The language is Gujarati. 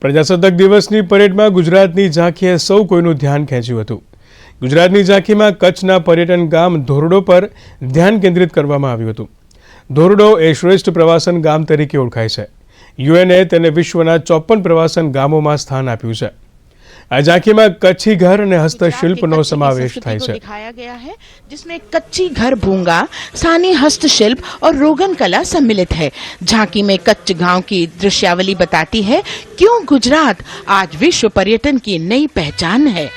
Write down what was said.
પ્રજાસત્તાક દિવસની પરેડમાં ગુજરાતની ઝાંખીએ સૌ કોઈનું ધ્યાન ખેંચ્યું હતું. ગુજરાતની ઝાંખીમાં કચ્છના પર્યટન ગામ ધોરડો પર ધ્યાન કેન્દ્રિત કરવામાં આવ્યું હતું. ધોરડો એ શ્રેષ્ઠ પ્રવાસન ગામ તરીકે ઓળખાય છે. યુએનએ તેને વિશ્વના ચોપન પ્રવાસન ગામોમાં સ્થાન આપ્યું છે. આ ઝાંખીમાં કચ્છી ઘર અને હસ્તશિલ્પનો સમાવેશ થાય છે दिखाया गया है जिसमें कच्ची घर भूंगा सानी हस्तशिल्प और रोगन कला सम्मिलित है झांकी में कच्छ गांव की दृश्यावली बताती है क्यों गुजरात आज विश्व पर्यटन की नई पहचान है